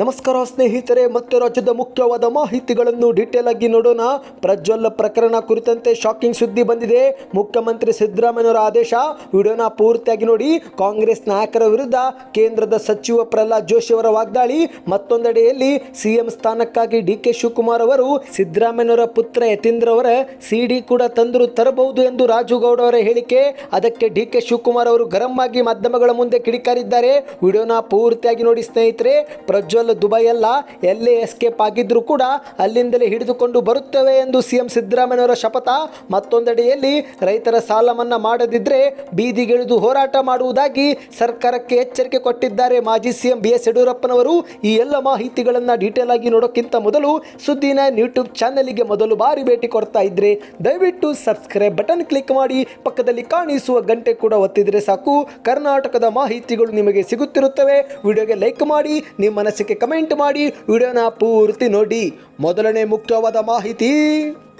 ನಮಸ್ಕಾರ ಸ್ನೇಹಿತರೆ, ಮತ್ತೆ ರಾಜ್ಯದ ಮುಖ್ಯವಾದ ಮಾಹಿತಿಗಳನ್ನು ಡೀಟೇಲ್ ಆಗಿ ನೋಡೋಣ. ಪ್ರಜ್ವಲ್ ಪ್ರಕರಣ ಕುರಿತಂತೆ ಶಾಕಿಂಗ್ ಸುದ್ದಿ ಬಂದಿದೆ. ಮುಖ್ಯಮಂತ್ರಿ ಸಿದ್ದರಾಮಯ್ಯವರ ಆದೇಶ, ವಿಡಿಯೋನ ಪೂರ್ತಿಯಾಗಿ ನೋಡಿ. ಕಾಂಗ್ರೆಸ್ ನಾಯಕರ ವಿರುದ್ಧ ಕೇಂದ್ರದ ಸಚಿವ ಪ್ರಹ್ಲಾದ್ ಜೋಶಿ ಅವರ ವಾಗ್ದಾಳಿ. ಮತ್ತೊಂದೆಡೆಯಲ್ಲಿ ಸಿಎಂ ಸ್ಥಾನಕ್ಕಾಗಿ ಡಿ ಕೆ ಶಿವಕುಮಾರ್ ಅವರು ಸಿದ್ದರಾಮಯ್ಯವರ ಪುತ್ರ ಯತೀಂದ್ರ ಅವರ ಸಿಡಿ ಕೂಡ ತಂದರು ತರಬಹುದು ಎಂದು ರಾಜುಗೌಡ ಅವರ ಹೇಳಿಕೆ. ಅದಕ್ಕೆ ಡಿ ಕೆ ಶಿವಕುಮಾರ್ ಅವರು ಗರಂ ಆಗಿ ಮಾಧ್ಯಮಗಳ ಮುಂದೆ ಕಿಡಿಕಾರಿದ್ದಾರೆ. ವಿಡಿಯೋನ ಪೂರ್ತಿಯಾಗಿ ನೋಡಿ ಸ್ನೇಹಿತರೆ, ಪ್ರಜ್ವಲ್ ದುಬೈ ಅಲ್ಲ, ಎಲ್ಲೇ ಎಸ್ಕೇಪ್ ಆಗಿದ್ರು ಕೂಡ ಅಲ್ಲಿಂದಲೇ ಹಿಡಿದುಕೊಂಡು ಬರುತ್ತೇವೆ ಎಂದು ಸಿಎಂ ಸಿದ್ದರಾಮಯ್ಯವರ ಶಪಥ. ಮತ್ತೊಂದೆಡೆಯಲ್ಲಿ ರೈತರ ಸಾಲ ಮನ್ನಾ ಮಾಡದಿದ್ದರೆ ಬೀದಿಗಿಳಿದು ಹೋರಾಟ ಮಾಡುವುದಾಗಿ ಸರ್ಕಾರಕ್ಕೆ ಎಚ್ಚರಿಕೆ ಕೊಟ್ಟಿದ್ದಾರೆ ಮಾಜಿ ಸಿಎಂ ಬಿ ಎಸ್ ಯಡಿಯೂರಪ್ಪನವರು. ಈ ಎಲ್ಲ ಮಾಹಿತಿಗಳನ್ನು ಡೀಟೇಲ್ ಆಗಿ ನೋಡೋಕ್ಕಿಂತ ಮೊದಲು ಸುದ್ದಿನ ಯೂಟ್ಯೂಬ್ ಚಾನಲಿಗೆ ಮೊದಲು ಬಾರಿ ಭೇಟಿ ಕೊಡ್ತಾ ಇದ್ರೆ ದಯವಿಟ್ಟು ಸಬ್ಸ್ಕ್ರೈಬ್ ಬಟನ್ ಕ್ಲಿಕ್ ಮಾಡಿ. ಪಕ್ಕದಲ್ಲಿ ಕಾಣಿಸುವ ಗಂಟೆ ಕೂಡ ಒತ್ತಿದ್ರೆ ಸಾಕು. ಕರ್ನಾಟಕದ ಮಾಹಿತಿಗಳು ನಿಮಗೆ ಸಿಗುತ್ತಿರುತ್ತವೆ. ವಿಡಿಯೋಗೆ ಲೈಕ್ ಮಾಡಿ. ನಿಮ್ಮ ಮನಸ್ಸಿಗೆ ಕಮೆಂಟ್ ಮಾಡಿ ವಿಡಿಯೋನ ಪೂರ್ತಿ ನೋಡಿ. ಮೊದಲನೇ ಮುಖ್ಯವಾದ ಮಾಹಿತಿ.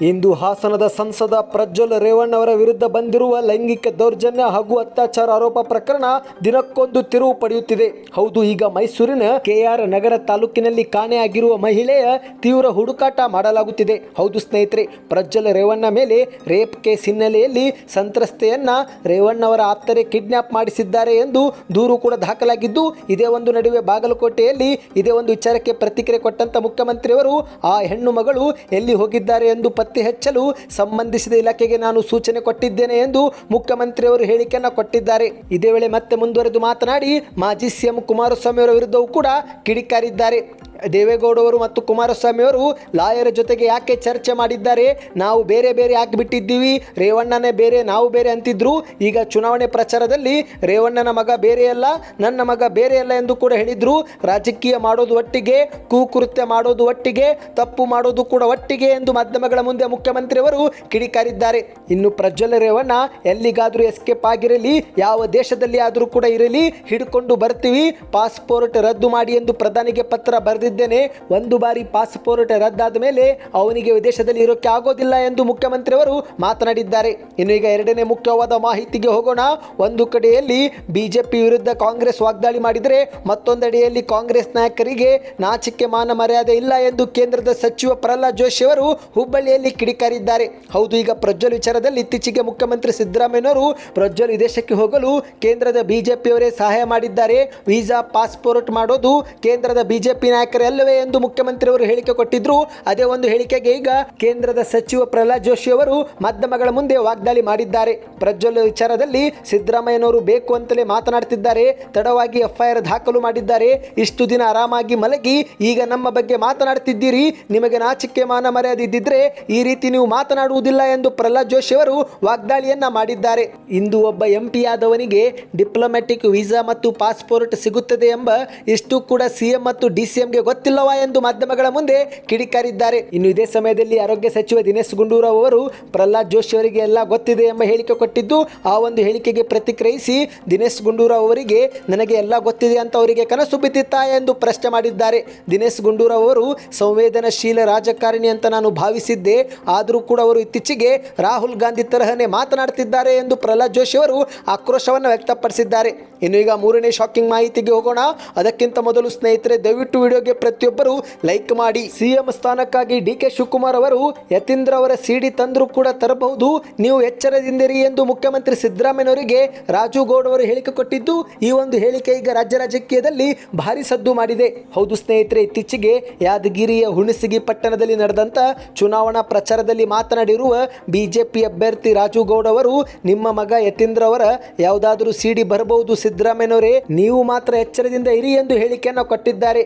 ಇಂದು ಹಾಸನದ ಸಂಸದ ಪ್ರಜ್ವಲ್ ರೇವಣ್ಣ ಅವರ ವಿರುದ್ಧ ಬಂದಿರುವ ಲೈಂಗಿಕ ದೌರ್ಜನ್ಯ ಹಾಗೂ ಅತ್ಯಾಚಾರ ಆರೋಪ ಪ್ರಕರಣ ದಿನಕ್ಕೊಂದು ತಿರುವು ಪಡೆಯುತ್ತಿದೆ. ಹೌದು, ಈಗ ಮೈಸೂರಿನ ಕೆಆರ್ ನಗರ ತಾಲೂಕಿನಲ್ಲಿ ಕಾಣೆಯಾಗಿರುವ ಮಹಿಳೆಯ ತೀವ್ರ ಹುಡುಕಾಟ ಮಾಡಲಾಗುತ್ತಿದೆ. ಹೌದು ಸ್ನೇಹಿತರೆ, ಪ್ರಜ್ವಲ್ ರೇವಣ್ಣ ಮೇಲೆ ರೇಪ್ ಕೇಸ್ ಹಿನ್ನೆಲೆಯಲ್ಲಿ ಸಂತ್ರಸ್ತೆಯನ್ನ ರೇವಣ್ಣವರ ಆಪ್ತರೇ ಕಿಡ್ನಾಪ್ ಮಾಡಿಸಿದ್ದಾರೆ ಎಂದು ದೂರು ಕೂಡ ದಾಖಲಾಗಿದ್ದು, ಇದೇ ಒಂದು ನಡುವೆ ಬಾಗಲಕೋಟೆಯಲ್ಲಿ ಇದೇ ಒಂದು ವಿಚಾರಕ್ಕೆ ಪ್ರತಿಕ್ರಿಯೆ ಕೊಟ್ಟಂತ ಮುಖ್ಯಮಂತ್ರಿಯವರು ಆ ಹೆಣ್ಣು ಮಗಳು ಎಲ್ಲಿ ಹೋಗಿದ್ದಾರೆ ಎಂದು ಪತ್ತೆ ಹೆಚ್ಚಲು ಸಂಬಂಧಿಸಿದ ಇಲಾಖೆಗೆ ನಾನು ಸೂಚನೆ ಕೊಟ್ಟಿದ್ದೇನೆ ಎಂದು ಮುಖ್ಯಮಂತ್ರಿಯವರು ಹೇಳಿಕೆಯನ್ನು ಕೊಟ್ಟಿದ್ದಾರೆ. ಇದೇ ವೇಳೆ ಮತ್ತೆ ಮುಂದುವರೆದು ಮಾತನಾಡಿ ಮಾಜಿ ಸಿಎಂ ಕುಮಾರಸ್ವಾಮಿ ಅವರ ವಿರುದ್ಧವೂ ಕೂಡ ಕಿಡಿಕಾರಿದ್ದಾರೆ. ದೇವೇಗೌಡವರು ಮತ್ತು ಕುಮಾರಸ್ವಾಮಿ ಅವರು ಲಾಯರ್ ಜೊತೆಗೆ ಯಾಕೆ ಚರ್ಚೆ ಮಾಡಿದ್ದಾರೆ? ನಾವು ಬೇರೆ ಬೇರೆ ಯಾಕೆ ಬಿಟ್ಟಿದ್ದೀವಿ? ರೇವಣ್ಣನೇ ಬೇರೆ, ನಾವು ಬೇರೆ ಅಂತಿದ್ರು. ಈಗ ಚುನಾವಣೆ ಪ್ರಚಾರದಲ್ಲಿ ರೇವಣ್ಣನ ಮಗ ಬೇರೆ ಅಲ್ಲ, ನನ್ನ ಮಗ ಬೇರೆ ಅಲ್ಲ ಎಂದು ಕೂಡ ಹೇಳಿದ್ರು. ರಾಜಕೀಯ ಮಾಡೋದು ಒಟ್ಟಿಗೆ, ಕೂಕೃತ್ಯ ಮಾಡೋದು ಒಟ್ಟಿಗೆ, ತಪ್ಪು ಮಾಡೋದು ಕೂಡ ಒಟ್ಟಿಗೆ ಎಂದು ಮಾಧ್ಯಮಗಳ ಮುಂದೆ ಮುಖ್ಯಮಂತ್ರಿಯವರು ಕಿಡಿಕಾರಿದ್ದಾರೆ. ಇನ್ನು ಪ್ರಜ್ವಲ ರೇವಣ್ಣ ಎಲ್ಲಿಗಾದರೂ ಎಸ್ಕೇಪ್ ಆಗಿರಲಿ, ಯಾವ ದೇಶದಲ್ಲಿ ಆದರೂ ಕೂಡ ಇರಲಿ, ಹಿಡ್ಕೊಂಡು ಬರ್ತೀವಿ. ಪಾಸ್ಪೋರ್ಟ್ ರದ್ದು ಮಾಡಿ ಎಂದು ಪ್ರಧಾನಿಗೆ ಪತ್ರ ಬರೆದಿದ್ದೇನೆ. ಒಂದು ಬಾರಿ ಪಾಸ್ಪೋರ್ಟ್ ರದ್ದಾದ ಮೇಲೆ ಅವನಿಗೆ ವಿದೇಶದಲ್ಲಿ ಇರೋಕ್ಕೆ ಆಗೋದಿಲ್ಲ ಎಂದು ಮುಖ್ಯಮಂತ್ರಿಯವರು ಮಾತನಾಡಿದ್ದಾರೆ. ಇನ್ನು ಈಗ ಎರಡನೇ ಮುಖ್ಯವಾದ ಮಾಹಿತಿಗೆ ಹೋಗೋಣ. ಒಂದು ಕಡೆಯಲ್ಲಿ ಬಿಜೆಪಿ ವಿರುದ್ಧ ಕಾಂಗ್ರೆಸ್ ವಾಗ್ದಾಳಿ ಮಾಡಿದರೆ ಮತ್ತೊಂದೆಡೆಯಲ್ಲಿ ಕಾಂಗ್ರೆಸ್ ನಾಯಕರಿಗೆ ನಾಚಿಕೆ ಮಾನ ಮರ್ಯಾದೆ ಇಲ್ಲ ಎಂದು ಕೇಂದ್ರದ ಸಚಿವ ಪ್ರಹ್ಲಾದ್ ಜೋಶಿ ಅವರು ಹುಬ್ಬಳ್ಳಿಯಲ್ಲಿ ಕಿಡಿಕಾರಿದ್ದಾರೆ. ಹೌದು, ಈಗ ಪ್ರಜ್ವಲ್ ವಿಚಾರದಲ್ಲಿ ಇತ್ತೀಚೆಗೆ ಮುಖ್ಯಮಂತ್ರಿ ಸಿದ್ದರಾಮಯ್ಯನವರು ಪ್ರಜ್ವಲ್ ವಿದೇಶಕ್ಕೆ ಹೋಗಲು ಕೇಂದ್ರದ ಬಿಜೆಪಿಯವರೇ ಸಹಾಯ ಮಾಡಿದ್ದಾರೆ. ವೀಸಾ ಪಾಸ್ಪೋರ್ಟ್ ಮಾಡೋದು ಕೇಂದ್ರದ ಬಿಜೆಪಿ ನಾಯಕರಲ್ಲವೇ ಎಂದು ಮುಖ್ಯಮಂತ್ರಿಯವರು ಹೇಳಿಕೆ ಕೊಟ್ಟಿದ್ರು. ಅದೇ ಒಂದು ಹೇಳಿಕೆಗೆ ಈಗ ಕೇಂದ್ರದ ಸಚಿವ ಪ್ರಹ್ಲಾದ್ ಜೋಶಿ ಅವರು ಮಾಧ್ಯಮಗಳ ಮುಂದೆ ವಾಗ್ದಾಳಿ ಮಾಡಿದ್ದಾರೆ. ಪ್ರಜ್ವಲ್ ವಿಚಾರದಲ್ಲಿ ಸಿದ್ದರಾಮಯ್ಯನವರು ಬೇಕು ಅಂತಲೇ ಮಾತನಾಡ್ತಿದ್ದಾರೆ. ತಡವಾಗಿ ಎಫ್ಐಆರ್ ದಾಖಲು ಮಾಡಿದ್ದಾರೆ. ಇಷ್ಟು ದಿನ ಆರಾಮಾಗಿ ಮಲಗಿ ಈಗ ನಮ್ಮ ಬಗ್ಗೆ ಮಾತನಾಡ್ತಿದ್ದೀರಿ. ನಿಮಗೆ ನಾಚಿಕೆ ಮಾನ ಮರ್ಯಾದೆ ಈ ರೀತಿ ನೀವು ಮಾತನಾಡುವುದಿಲ್ಲ ಎಂದು ಪ್ರಹ್ಲಾದ್ ಜೋಶಿ ಅವರು ವಾಗ್ದಾಳಿಯನ್ನ ಮಾಡಿದ್ದಾರೆ. ಇಂದು ಒಬ್ಬ ಎಂ ಪಿ ಆದವನಿಗೆ ಡಿಪ್ಲೊಮ್ಯಾಟಿಕ್ ವೀಸಾ ಮತ್ತು ಪಾಸ್ಪೋರ್ಟ್ ಸಿಗುತ್ತದೆ ಎಂಬ ಇಷ್ಟು ಕೂಡ ಸಿಎಂ ಮತ್ತು ಡಿ ಸಿ ಎಂಗೆ ಗೊತ್ತಿಲ್ಲವಾ ಎಂದು ಮಾಧ್ಯಮಗಳ ಮುಂದೆ ಕಿಡಿಕಾರಿದ್ದಾರೆ. ಇನ್ನು ಇದೇ ಸಮಯದಲ್ಲಿ ಆರೋಗ್ಯ ಸಚಿವ ದಿನೇಶ್ ಗುಂಡೂರಾವ್ ಅವರು ಪ್ರಹ್ಲಾದ್ ಜೋಶಿ ಅವರಿಗೆ ಎಲ್ಲ ಗೊತ್ತಿದೆ ಎಂಬ ಹೇಳಿಕೆ ಕೊಟ್ಟಿದ್ದು, ಆ ಒಂದು ಹೇಳಿಕೆಗೆ ಪ್ರತಿಕ್ರಿಯಿಸಿ ದಿನೇಶ್ ಗುಂಡೂರಾವ್ ಅವರಿಗೆ, ನನಗೆ ಎಲ್ಲ ಗೊತ್ತಿದೆ ಅಂತ ಅವರಿಗೆ ಕನಸು ಬಿದ್ದಿತ್ತಾ? ಎಂದು ಪ್ರಶ್ನೆ ಮಾಡಿದ್ದಾರೆ. ದಿನೇಶ್ ಗುಂಡೂರಾವ್ ಅವರು, ಸಂವೇದನಶೀಲ ರಾಜಕಾರಣಿ ಅಂತ ನಾನು ಭಾವಿಸಿದ್ದೆ. ಆದರೂ ಕೂಡ ಅವರು ಇತ್ತೀಚೆಗೆ ರಾಹುಲ್ ಗಾಂಧಿ ತರಹನೇ ಮಾತನಾಡ್ತಿದ್ದಾರೆ ಎಂದು ಪ್ರಹ್ಲಾದ್ ಜೋಶಿ ಅವರು ಆಕ್ರೋಶವನ್ನು ವ್ಯಕ್ತಪಡಿಸಿದ್ದಾರೆ. ಇನ್ನು ಈಗ ಮೂರನೇ ಶಾಕಿಂಗ್ ಮಾಹಿತಿಗೆ ಹೋಗೋಣ. ಅದಕ್ಕಿಂತ ಮೊದಲು ಸ್ನೇಹಿತರೆ, ದಯವಿಟ್ಟು ವಿಡಿಯೋಗೆ ಪ್ರತಿಯೊಬ್ಬರು ಲೈಕ್ ಮಾಡಿ ಸಿಎಂ ಸ್ಥಾನಕ್ಕಾಗಿ ಡಿ ಕೆ ಶಿವಕುಮಾರ್ ಅವರು ಯತೀಂದ್ರ ಅವರ ಸಿಡಿ ತಂದರೂ ಕೂಡ ತರಬಹುದು. ನೀವು ಎಚ್ಚರದಿಂದಿರಿ ಎಂದು ಮುಖ್ಯಮಂತ್ರಿ ಸಿದ್ದರಾಮಯ್ಯನವರಿಗೆ ರಾಜು ಗೌಡ್ ಅವರು ಹೇಳಿಕೆ ಕೊಟ್ಟಿದ್ದು, ಈ ಒಂದು ಹೇಳಿಕೆ ಈಗ ರಾಜ್ಯ ರಾಜಕೀಯದಲ್ಲಿ ಭಾರಿ ಸದ್ದು ಮಾಡಿದೆ. ಹೌದು ಸ್ನೇಹಿತರೆ, ಇತ್ತೀಚೆಗೆ ಯಾದಗಿರಿಯ ಹುಣಸಗಿ ಪಟ್ಟಣದಲ್ಲಿ ನಡೆದಂತ ಚುನಾವಣಾ ಪ್ರಚಾರದಲ್ಲಿ ಮಾತನಾಡಿರುವ ಬಿಜೆಪಿ ಅಭ್ಯರ್ಥಿ ರಾಜುಗೌಡ ಅವರು, ನಿಮ್ಮ ಮಗ ಯತೀಂದ್ರ ಅವರ ಯಾವುದಾದರೂ ಸಿಡಿ ಬರಬಹುದು ಸಿದ್ದರಾಮಯ್ಯನವರೇ. ನೀವು ಮಾತ್ರ ಎಚ್ಚರದಿಂದ ಇರಿ ಎಂದು ಹೇಳಿಕೆಯನ್ನು ಕೊಟ್ಟಿದ್ದಾರೆ.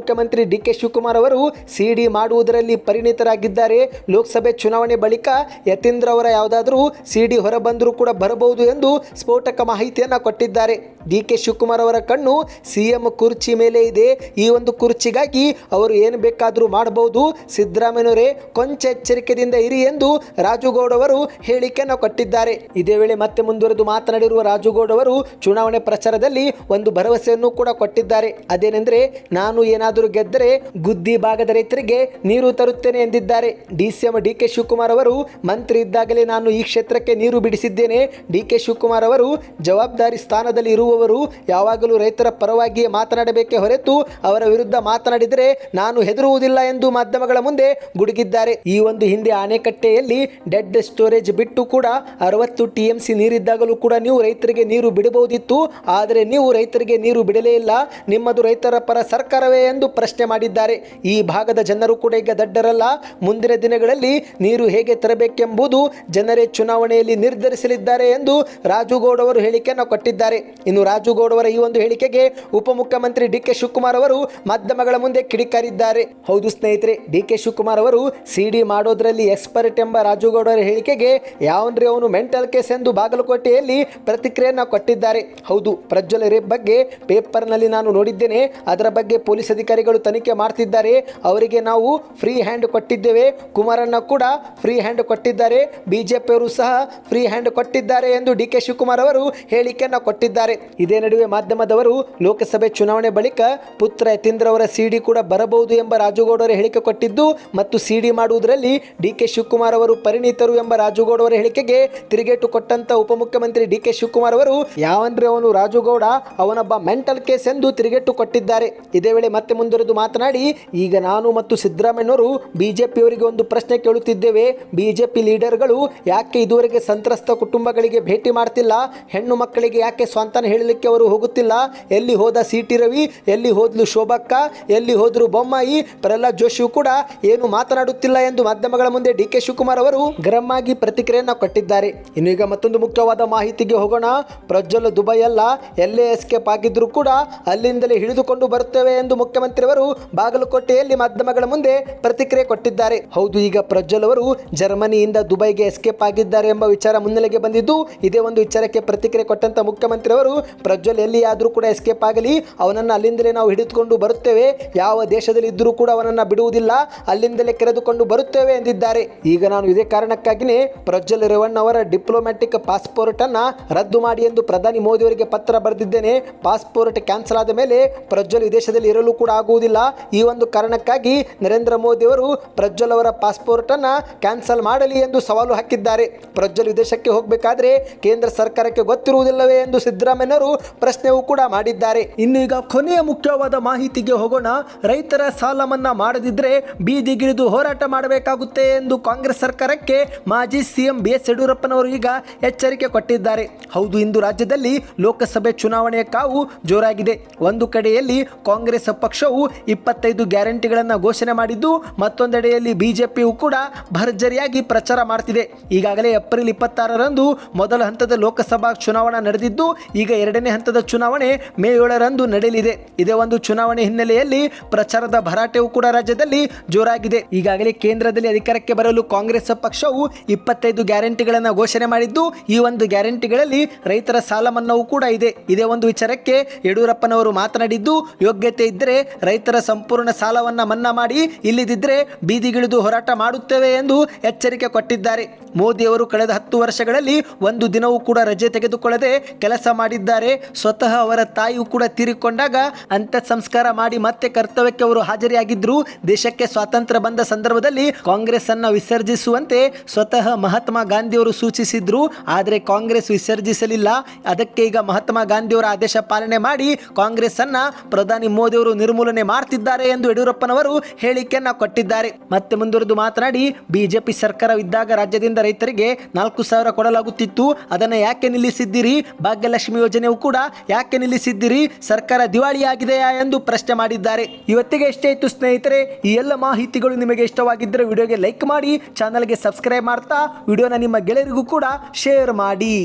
ಉಪಮುಖ್ಯಮಂತ್ರಿ ಡಿ ಕೆ ಶಿವಕುಮಾರ್ ಅವರು ಸಿಡಿ ಮಾಡುವುದರಲ್ಲಿ ಪರಿಣಿತರಾಗಿದ್ದಾರೆ. ಲೋಕಸಭೆ ಚುನಾವಣೆ ಬಳಿಕ ಯತೀಂದ್ರ ಅವರ ಯಾವುದಾದರೂ ಸಿಡಿ ಹೊರಬಂದರೂ ಕೂಡ ಬರಬಹುದು ಎಂದು ಸ್ಫೋಟಕ ಮಾಹಿತಿಯನ್ನು ಕೊಟ್ಟಿದ್ದಾರೆ. ಡಿ ಕೆ ಶಿವಕುಮಾರ್ ಅವರ ಕಣ್ಣು ಸಿಎಂ ಕುರ್ಚಿ ಮೇಲೆ ಇದೆ. ಈ ಒಂದು ಕುರ್ಚಿಗಾಗಿ ಅವರು ಏನು ಬೇಕಾದರೂ ಮಾಡಬಹುದು. ಸಿದ್ದರಾಮಯ್ಯವರೇ ಕೊಂಚ ಎಚ್ಚರಿಕೆಯಿಂದ ಇರಿ ಎಂದು ರಾಜುಗೌಡ ಅವರು ಹೇಳಿಕೆಯನ್ನು ಕೊಟ್ಟಿದ್ದಾರೆ. ಇದೇ ವೇಳೆ ಮತ್ತೆ ಮುಂದುವರೆದು ಮಾತನಾಡಿರುವ ರಾಜುಗೌಡ ಅವರು ಚುನಾವಣೆ ಪ್ರಚಾರದಲ್ಲಿ ಒಂದು ಭರವಸೆಯನ್ನು ಕೂಡ ಕೊಟ್ಟಿದ್ದಾರೆ. ಅದೇನೆಂದರೆ ನಾನು ಏನಾದರೂ ನಾನೇನಾದರೂ ಗೆದ್ದರೆ ಗುದ್ದಿ ಭಾಗದ ರೈತರಿಗೆ ನೀರು ತರುತ್ತೇನೆ ಎಂದಿದ್ದಾರೆ. ಡಿಸಿಎಂ ಡಿ ಕೆ ಶಿವಕುಮಾರ್ ಅವರು, ಮಂತ್ರಿ ಇದ್ದಾಗಲೇ ನಾನು ಈ ಕ್ಷೇತ್ರಕ್ಕೆ ನೀರು ಬಿಡಿಸಿದ್ದೇನೆ. ಡಿ ಕೆ ಶಿವಕುಮಾರ್ ಅವರು, ಜವಾಬ್ದಾರಿ ಸ್ಥಾನದಲ್ಲಿ ಇರುವವರು ಯಾವಾಗಲೂ ರೈತರ ಪರವಾಗಿಯೇ ಮಾತನಾಡಬೇಕೇ ಹೊರತು ಅವರ ವಿರುದ್ಧ ಮಾತನಾಡಿದರೆ ನಾನು ಹೆದರುವುದಿಲ್ಲ ಎಂದು ಮಾಧ್ಯಮಗಳ ಮುಂದೆ ಗುಡುಗಿದ್ದಾರೆ. ಈ ಒಂದು ಹಿಂದೆ ಆಣೆಕಟ್ಟೆಯಲ್ಲಿ ಡೆಡ್ ಸ್ಟೋರೇಜ್ ಬಿಟ್ಟು ಕೂಡ ಅರವತ್ತು ಟಿ ಎಂ ಸಿ ನೀರಿದ್ದಾಗಲೂ ಕೂಡ ನೀವು ರೈತರಿಗೆ ನೀರು ಬಿಡಬಹುದಿತ್ತು. ಆದರೆ ನೀವು ರೈತರಿಗೆ ನೀರು ಬಿಡಲೇ ಇಲ್ಲ. ನಿಮ್ಮದು ರೈತರ ಪರ ಸರ್ಕಾರವೇ ಎಂದು ಪ್ರಶ್ನೆ ಮಾಡಿದ್ದಾರೆ. ಈ ಭಾಗದ ಜನರು ಕೂಡ ಈಗ ದಡ್ಡರಲ್ಲ. ಮುಂದಿನ ದಿನಗಳಲ್ಲಿ ನೀರು ಹೇಗೆ ತರಬೇಕೆಂಬುದು ಜನರೇ ಚುನಾವಣೆಯಲ್ಲಿ ನಿರ್ಧರಿಸಲಿದ್ದಾರೆ ಎಂದು ರಾಜುಗೌಡ ಅವರು ಹೇಳಿಕೆಯನ್ನು ಕೊಟ್ಟಿದ್ದಾರೆ. ಇನ್ನು ರಾಜುಗೌಡ ಅವರ ಈ ಒಂದು ಹೇಳಿಕೆಗೆ ಉಪಮುಖ್ಯಮಂತ್ರಿ ಡಿ ಕೆ ಶಿವಕುಮಾರ್ ಅವರು ಮಾಧ್ಯಮಗಳ ಮುಂದೆ ಕಿಡಿಕಾರಿದ್ದಾರೆ. ಹೌದು ಸ್ನೇಹಿತರೆ, ಡಿ ಕೆ ಶಿವಕುಮಾರ್ ಅವರು ಸಿಡಿ ಮಾಡೋದ್ರಲ್ಲಿ ಎಕ್ಸ್ಪರ್ಟ್ ಎಂಬ ರಾಜುಗೌಡ ಹೇಳಿಕೆಗೆ ಯಾವನ್ರಿ ಅವನು ಮೆಂಟಲ್ ಕೇಸ್ ಎಂದು ಬಾಗಲಕೋಟೆಯಲ್ಲಿ ಪ್ರತಿಕ್ರಿಯೆಯನ್ನು ಕೊಟ್ಟಿದ್ದಾರೆ. ಹೌದು, ಪ್ರಜ್ವಲ್ ರೇಪ್ ಬಗ್ಗೆ ಪೇಪರ್ನಲ್ಲಿ ನಾನು ನೋಡಿದ್ದೇನೆ. ಅದರ ಬಗ್ಗೆ ಪೊಲೀಸ್ ಅಧಿಕಾರಿಗಳು ತನಿಖೆ ಮಾಡ್ತಿದ್ದಾರೆ. ಅವರಿಗೆ ನಾವು ಫ್ರೀ ಹ್ಯಾಂಡ್ ಕೊಟ್ಟಿದ್ದೇವೆ. ಕುಮಾರಣ್ಣ ಕೂಡ ಫ್ರೀ ಹ್ಯಾಂಡ್ ಕೊಟ್ಟಿದ್ದಾರೆ. ಬಿಜೆಪಿಯವರು ಸಹ ಫ್ರೀ ಹ್ಯಾಂಡ್ ಕೊಟ್ಟಿದ್ದಾರೆ ಎಂದು ಡಿ ಕೆ ಶಿವಕುಮಾರ್ ಅವರು ಹೇಳಿಕೆಯನ್ನು ಕೊಟ್ಟಿದ್ದಾರೆ. ಇದೇ ನಡುವೆ ಮಾಧ್ಯಮದವರು ಲೋಕಸಭೆ ಚುನಾವಣೆ ಬಳಿಕ ಪುತ್ರ ಯತೀಂದ್ರ ಅವರ ಸಿಡಿ ಕೂಡ ಬರಬಹುದು ಎಂಬ ರಾಜುಗೌಡ ಅವರ ಹೇಳಿಕೆ ಕೊಟ್ಟಿದ್ದು ಮತ್ತು ಸಿಡಿ ಮಾಡುವುದರಲ್ಲಿ ಡಿ ಕೆ ಶಿವಕುಮಾರ್ ಅವರು ಪರಿಣಿತರು ಎಂಬ ರಾಜುಗೌಡ ಅವರ ಹೇಳಿಕೆಗೆ ತಿರುಗೇಟು ಕೊಟ್ಟಂತ ಉಪಮುಖ್ಯಮಂತ್ರಿ ಡಿ ಕೆ ಶಿವಕುಮಾರ್ ಅವರು, ಯಾವಂದ್ರೆ ಅವನು ರಾಜುಗೌಡ, ಅವನೊಬ್ಬ ಮೆಂಟಲ್ ಕೇಸ್ ಎಂದು ತಿರುಗೇಟು ಕೊಟ್ಟಿದ್ದಾರೆ. ಇದೇ ವೇಳೆ ಮತ್ತೆ ಮುಂದುವರೆದು ಮಾತನಾಡಿ, ಈಗ ನಾನು ಮತ್ತು ಸಿದ್ದರಾಮಯ್ಯನವರು ಬಿಜೆಪಿಯವರಿಗೆ ಒಂದು ಪ್ರಶ್ನೆ ಕೇಳುತ್ತಿದ್ದೇವೆ. ಬಿಜೆಪಿ ಲೀಡರ್ಗಳು ಯಾಕೆ ಇದುವರೆಗೆ ಸಂತ್ರಸ್ತ ಕುಟುಂಬಗಳಿಗೆ ಭೇಟಿ ಮಾಡ್ತಿಲ್ಲ? ಹೆಣ್ಣು ಮಕ್ಕಳಿಗೆ ಯಾಕೆ ಸ್ವಂತನ ಹೇಳಲಿಕ್ಕೆ ಅವರು ಹೋಗುತ್ತಿಲ್ಲ? ಎಲ್ಲಿ ಹೋದ ಸಿ ಟಿ ರವಿ? ಎಲ್ಲಿ ಹೋದ್ಲು ಶೋಭಕ್ಕ? ಎಲ್ಲಿ ಹೋದ್ರು ಬೊಮ್ಮಾಯಿ? ಪ್ರಹ್ಲಾದ್ ಜೋಶಿಯು ಕೂಡ ಏನು ಮಾತನಾಡುತ್ತಿಲ್ಲ ಎಂದು ಮಾಧ್ಯಮಗಳ ಮುಂದೆ ಡಿ ಕೆ ಶಿವಕುಮಾರ್ ಅವರು ಗರಂ ಆಗಿ ಪ್ರತಿಕ್ರಿಯೆಯನ್ನು ಕೊಟ್ಟಿದ್ದಾರೆ. ಇನ್ನು ಈಗ ಮತ್ತೊಂದು ಮುಖ್ಯವಾದ ಮಾಹಿತಿಗೆ ಹೋಗೋಣ. ಪ್ರಜ್ವಲ್ ದುಬೈ ಅಲ್ಲ ಎಲ್ಲೇ ಎಸ್ಕೇಪ್ ಆಗಿದ್ರು ಕೂಡ ಅಲ್ಲಿಂದಲೇ ಹಿಡಿದುಕೊಂಡು ಬರುತ್ತೇವೆ ಎಂದು ಮುಖ್ಯಮಂತ್ರಿಯವರು ಬಾಗಲಕೋಟೆಯಲ್ಲಿ ಮಾಧ್ಯಮಗಳ ಮುಂದೆ ಪ್ರತಿಕ್ರಿಯೆ ಕೊಟ್ಟಿದ್ದಾರೆ. ಹೌದು, ಈಗ ಪ್ರಜ್ವಲ್ ಅವರು ಜರ್ಮನಿಯಿಂದ ದುಬೈಗೆ ಎಸ್ಕೇಪ್ ಆಗಿದ್ದಾರೆ ಎಂಬ ವಿಚಾರ ಮುನ್ನೆಲೆಗೆ ಬಂದಿದ್ದು, ಇದೇ ಒಂದು ವಿಚಾರಕ್ಕೆ ಪ್ರತಿಕ್ರಿಯೆ ಕೊಟ್ಟಂತ ಮುಖ್ಯಮಂತ್ರಿಯವರು ಪ್ರಜ್ವಲ್ ಎಲ್ಲಿಯಾದರೂ ಕೂಡ ಎಸ್ಕೇಪ್ ಆಗಲಿ, ಅವನನ್ನು ಅಲ್ಲಿಂದಲೇ ನಾವು ಹಿಡಿದುಕೊಂಡು ಬರುತ್ತೇವೆ. ಯಾವ ದೇಶದಲ್ಲಿ ಇದ್ದರೂ ಕೂಡ ಅವನನ್ನು ಬಿಡುವುದಿಲ್ಲ, ಅಲ್ಲಿಂದಲೇ ಕರೆದುಕೊಂಡು ಬರುತ್ತೇವೆ ಎಂದಿದ್ದಾರೆ. ಈಗ ನಾನು ಇದೇ ಕಾರಣಕ್ಕಾಗಿಯೇ ಪ್ರಜ್ವಲ್ ರೇವಣ್ಣ ಅವರ ಡಿಪ್ಲೊಮ್ಯಾಟಿಕ್ ಪಾಸ್ಪೋರ್ಟ್ ಅನ್ನ ರದ್ದು ಮಾಡಿ ಎಂದು ಪ್ರಧಾನಿ ಮೋದಿ ಅವರಿಗೆ ಪತ್ರ ಬರೆದಿದ್ದೇನೆ. ಪಾಸ್ಪೋರ್ಟ್ ಕ್ಯಾನ್ಸಲ್ ಆದ ಮೇಲೆ ಪ್ರಜ್ವಲ್ ವಿದೇಶದಲ್ಲಿ ಇರಲು ಕೂಡ ಆಗುವುದಿಲ್ಲ. ಈ ಒಂದು ಕಾರಣಕ್ಕಾಗಿ ನರೇಂದ್ರ ಮೋದಿ ಅವರು ಪ್ರಜ್ವಲ್ ಅವರ ಪಾಸ್ಪೋರ್ಟ್ ಅನ್ನ ಕ್ಯಾನ್ಸಲ್ ಮಾಡಲಿ ಎಂದು ಸವಾಲು ಹಾಕಿದ್ದಾರೆ. ಪ್ರಜ್ವಲ್ ವಿದೇಶಕ್ಕೆ ಹೋಗಬೇಕಾದ್ರೆ ಕೇಂದ್ರ ಸರ್ಕಾರಕ್ಕೆ ಗೊತ್ತಿರುವುದಿಲ್ಲವೇ ಎಂದು ಸಿದ್ದರಾಮಯ್ಯನವರು ಪ್ರಶ್ನೆಯೂ ಕೂಡ ಮಾಡಿದ್ದಾರೆ. ಇನ್ನು ಈಗ ಕೊನೆಯ ಮುಖ್ಯವಾದ ಮಾಹಿತಿಗೆ ಹೋಗೋಣ. ರೈತರ ಸಾಲ ಮನ್ನಾ ಮಾಡದಿದ್ರೆ ಬೀದಿಗಿಳಿದು ಹೋರಾಟ ಮಾಡಬೇಕಾಗುತ್ತೆ ಎಂದು ಕಾಂಗ್ರೆಸ್ ಸರ್ಕಾರಕ್ಕೆ ಮಾಜಿ ಸಿಎಂ ಬಿ ಎಸ್ ಯಡಿಯೂರಪ್ಪನವರು ಈಗ ಎಚ್ಚರಿಕೆ ಕೊಟ್ಟಿದ್ದಾರೆ. ಹೌದು, ಇಂದು ರಾಜ್ಯದಲ್ಲಿ ಲೋಕಸಭೆ ಚುನಾವಣೆಯ ಕಾವು ಜೋರಾಗಿದೆ. ಒಂದು ಕಡೆಯಲ್ಲಿ ಕಾಂಗ್ರೆಸ್ ಪಕ್ಷವು ಇಪ್ಪತ್ತೈದು ಗ್ಯಾರಂಟಿಗಳನ್ನು ಘೋಷಣೆ ಮಾಡಿದ್ದು, ಮತ್ತೊಂದೆಡೆಯಲ್ಲಿ ಬಿಜೆಪಿಯು ಕೂಡ ಭರ್ಜರಿಯಾಗಿ ಪ್ರಚಾರ ಮಾಡ್ತಿದೆ. ಈಗಾಗಲೇ ಏಪ್ರಿಲ್ ಇಪ್ಪತ್ತಾರರಂದು ಮೊದಲ ಹಂತದ ಲೋಕಸಭಾ ಚುನಾವಣಾ ನಡೆದಿದ್ದು, ಈಗ ಎರಡನೇ ಹಂತದ ಚುನಾವಣೆ ಮೇ ಏಳರಂದು ನಡೆಯಲಿದೆ. ಇದೇ ಒಂದು ಚುನಾವಣೆ ಹಿನ್ನೆಲೆಯಲ್ಲಿ ಪ್ರಚಾರದ ಭರಾಟೆಯೂ ಕೂಡ ರಾಜ್ಯದಲ್ಲಿ ಜೋರಾಗಿದೆ. ಈಗಾಗಲೇ ಕೇಂದ್ರದಲ್ಲಿ ಅಧಿಕಾರಕ್ಕೆ ಬರಲು ಕಾಂಗ್ರೆಸ್ ಪಕ್ಷವು ಇಪ್ಪತ್ತೈದು ಗ್ಯಾರಂಟಿಗಳನ್ನು ಘೋಷಣೆ ಮಾಡಿದ್ದು, ಈ ಒಂದು ಗ್ಯಾರಂಟಿಗಳಲ್ಲಿ ರೈತರ ಸಾಲ ಮನ್ನಾವೂ ಕೂಡ ಇದೆ. ಇದೇ ಒಂದು ವಿಚಾರಕ್ಕೆ ಯಡಿಯೂರಪ್ಪನವರು ಮಾತನಾಡಿದ್ದು, ಯೋಗ್ಯತೆ ಇದ್ದರೆ ರೈತರ ಸಂಪೂರ್ಣ ಸಾಲವನ್ನ ಮನ್ನಾ ಮಾಡಿ ಇಲ್ಲದಿದ್ದರೆ ಬೀದಿಗಿಳಿದು ಹೋರಾಟ ಮಾಡುತ್ತೇವೆ ಎಂದು ಎಚ್ಚರಿಕೆ ಕೊಟ್ಟಿದ್ದಾರೆ. ಮೋದಿಯವರು ಕಳೆದ ಹತ್ತು ವರ್ಷಗಳಲ್ಲಿ ಒಂದು ದಿನವೂ ಕೂಡ ರಜೆ ತೆಗೆದುಕೊಳ್ಳದೆ ಕೆಲಸ ಮಾಡಿದ್ದಾರೆ. ಸ್ವತಃ ಅವರ ತಾಯಿಯು ಕೂಡ ತೀರಿಕೊಂಡಾಗ ಅಂತ್ಯ ಸಂಸ್ಕಾರ ಮಾಡಿ ಮತ್ತೆ ಕರ್ತವ್ಯಕ್ಕೆ ಅವರು ಹಾಜರಿಯಾಗಿದ್ದರು ದೇಶಕ್ಕೆ ಸ್ವಾತಂತ್ರ್ಯ ಬಂದ ಸಂದರ್ಭದಲ್ಲಿ ಕಾಂಗ್ರೆಸ್ ಅನ್ನು ವಿಸರ್ಜಿಸುವಂತೆ ಸ್ವತಃ ಮಹಾತ್ಮ ಗಾಂಧಿಯವರು ಸೂಚಿಸಿದ್ರು. ಆದರೆ ಕಾಂಗ್ರೆಸ್ ವಿಸರ್ಜಿಸಲಿಲ್ಲ. ಅದಕ್ಕೆ ಈಗ ಮಹಾತ್ಮ ಗಾಂಧಿಯವರ ಆದೇಶ ಪಾಲನೆ ಮಾಡಿ ಕಾಂಗ್ರೆಸ್ ಅನ್ನ ಪ್ರಧಾನಿ ಮೋದಿ ಅವರು ನಿರ್ಮೂಲನೆ ಮಾಡ್ತಿದ್ದಾರೆ ಎಂದು ಯಡಿಯೂರಪ್ಪನವರು ಹೇಳಿಕೆಯನ್ನ ಕೊಟ್ಟಿದ್ದಾರೆ. ಮತ್ತೆ ಮುಂದುವರೆದು ಮಾತನಾಡಿ, ಬಿಜೆಪಿ ಸರ್ಕಾರವಿದ್ದಾಗ ರಾಜ್ಯದಿಂದ ರೈತರಿಗೆ ನಾಲ್ಕು ಸಾವಿರ ಕೊಡಲಾಗುತ್ತಿತ್ತು. ಅದನ್ನು ಯಾಕೆ ನಿಲ್ಲಿಸಿದ್ದೀರಿ? ಭಾಗ್ಯಲಕ್ಷ್ಮಿ ಯೋಜನೆಯು ಕೂಡ ಯಾಕೆ ನಿಲ್ಲಿಸಿದ್ದೀರಿ? ಸರ್ಕಾರ ದಿವಾಳಿಯಾಗಿದೆಯಾ ಎಂದು ಪ್ರಶ್ನೆ ಮಾಡಿದ್ದಾರೆ. ಇವತ್ತಿಗೆ ಎಷ್ಟೇ ಇತ್ತು ಸ್ನೇಹಿತರೆ, ಈ ಎಲ್ಲ ಮಾಹಿತಿಗಳು ನಿಮಗೆ ಇಷ್ಟವಾಗಿದ್ದರೆ ವಿಡಿಯೋಗೆ ಲೈಕ್ ಮಾಡಿ, ಚಾನಲ್ಗೆ ಸಬ್ಸ್ಕ್ರೈಬ್ ಮಾಡ್ತಾ, ವಿಡಿಯೋನ ನಿಮ್ಮ ಗೆಳೆಯರಿಗೂ ಕೂಡ ಶೇರ್ ಮಾಡಿ.